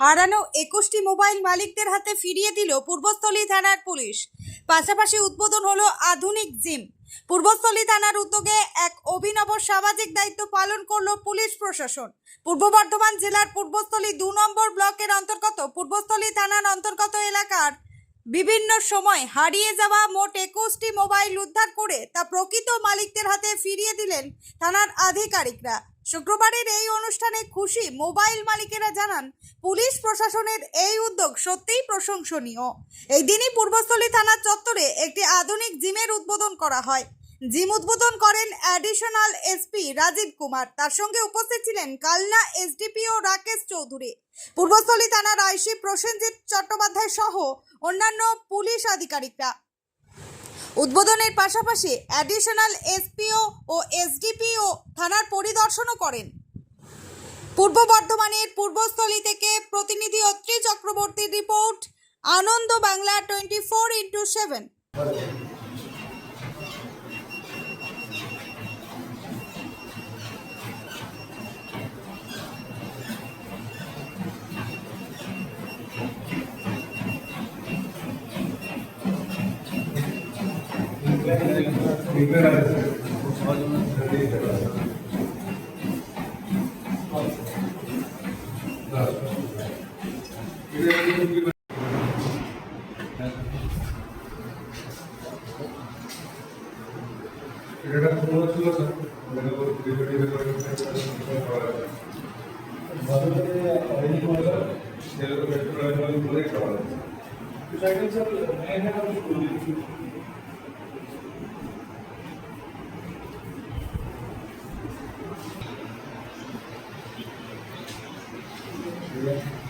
হারানো একুশটি মোবাইল মালিকদের হাতে ফিরিয়ে দিল পূর্বস্থলী থানার পুলিশ। পাশাপাশি উদ্বোধন হলো আধুনিক জিম। পূর্বস্থলী থানার উদ্যোগে এক অভিনব সামাজিক দায়িত্ব পালন করল পুলিশ প্রশাসন। পূর্ব বর্ধমান জেলার পূর্বস্থলী দু নম্বর ব্লকের অন্তর্গত পূর্বস্থলী থানার অন্তর্গত এলাকার বিভিন্ন সময় হারিয়ে যাওয়া মোট একুশটি মোবাইল উদ্ধার করে তা প্রকৃত মালিকদের হাতে ফিরিয়ে দিলেন থানার আধিকারিকরা। শুক্রবারের এই অনুষ্ঠানে খুশি মোবাইল মালিকেরা জানান, পুলিশ প্রশাসনের এই উদ্যোগ সত্যিই প্রশংসনীয়। এই দিনই পূর্বস্থলী থানার চত্বরে একটি আধুনিক জিমের উদ্বোধন করা হয়। জিম উদ্বোধন করেন অ্যাডিশনাল এসপি রাজীব কুমার। তার সঙ্গে উপস্থিত ছিলেন কালনা এসডিপিও রাকেশ চৌধুরী। পূর্বস্থলী থানার আইসি প্রসেনজিৎ চট্টোপাধ্যায় সহ অন্যান্য পুলিশ আধিকারিকরা। উদ্বোধনের পাশাপাশি অ্যাডিশনাল এসপিও ও এসডিপিও থানার পরিদর্শনও করেন। পূর্ব বর্ধমানের পূর্বস্থলী থেকে প্রতিনিধি অত্রি চক্রবর্তীর report, Ananda Bangla twenty four into seven Telugu పెట్టుకోవడానికి కూడా ఇక్కడ సైకిల్ సార్ నేను Yeah.